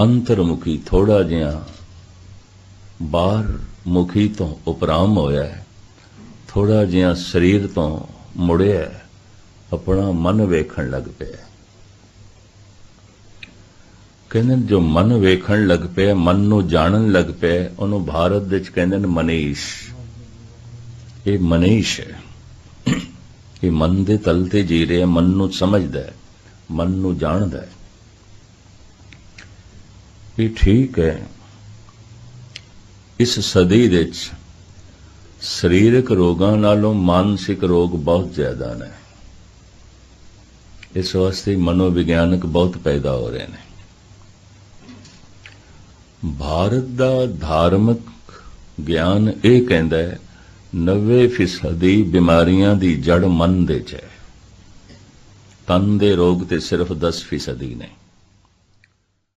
ਅੰਤਰਮੁਖੀ ਥੋੜਾ ਜਿਹਾ ਬਾਹਰ ਮੁਖੀ ਤੋਂ ਉਪਰਾਮ ਹੋਇਆ ਹੈ, ਥੋੜਾ ਜਿਹਾ ਸਰੀਰ ਤੋਂ ਮੁੜਿਆ ਆਪਣਾ ਮਨ ਵੇਖਣ ਲੱਗ ਪਿਆ ਕਹਿੰਦੇ ਜੋ ਮਨ ਵੇਖਣ ਲੱਗ ਪਿਆ, ਮਨ ਨੂੰ ਜਾਣਨ ਲੱਗ ਪਿਆ, ਉਹਨੂੰ ਭਾਰਤ ਵਿੱਚ ਕਹਿੰਦੇ ਨੇ ਮਨੀਸ਼। ਇਹ ਮਨੀਸ਼ ਹੈ। ਇਹ ਮਨ ਦੇ ਤਲ ਤੇ ਜੀ ਰਿਹਾ ਮਨ ਨੂੰ ਸਮਝਦਾ ਹੈ, ਮਨ ਨੂੰ ਜਾਣਦਾ ਹੈ। ਇਹ ਠੀਕ ਹੈ। ਇਸ ਸਦੀ ਵਿੱਚ ਸਰੀਰਕ ਰੋਗਾਂ ਨਾਲੋਂ ਮਾਨਸਿਕ ਰੋਗ ਬਹੁਤ ਜ਼ਿਆਦਾ ਨੇ। ਇਸ ਵਾਸਤੇ ਮਨੋਵਿਗਿਆਨਕ ਬਹੁਤ ਪੈਦਾ ਹੋ ਰਹੇ ਨੇ। ਭਾਰਤ ਦਾ ਧਾਰਮਿਕ ਗਿਆਨ ਇਹ ਕਹਿੰਦਾ ਹੈ 90% ਬਿਮਾਰੀਆਂ ਦੀ ਜੜ ਮਨ ਦੇ ਚ ਹੈ। ਤਨ ਦੇ ਰੋਗ ਤੇ ਸਿਰਫ 10% ਨੇ।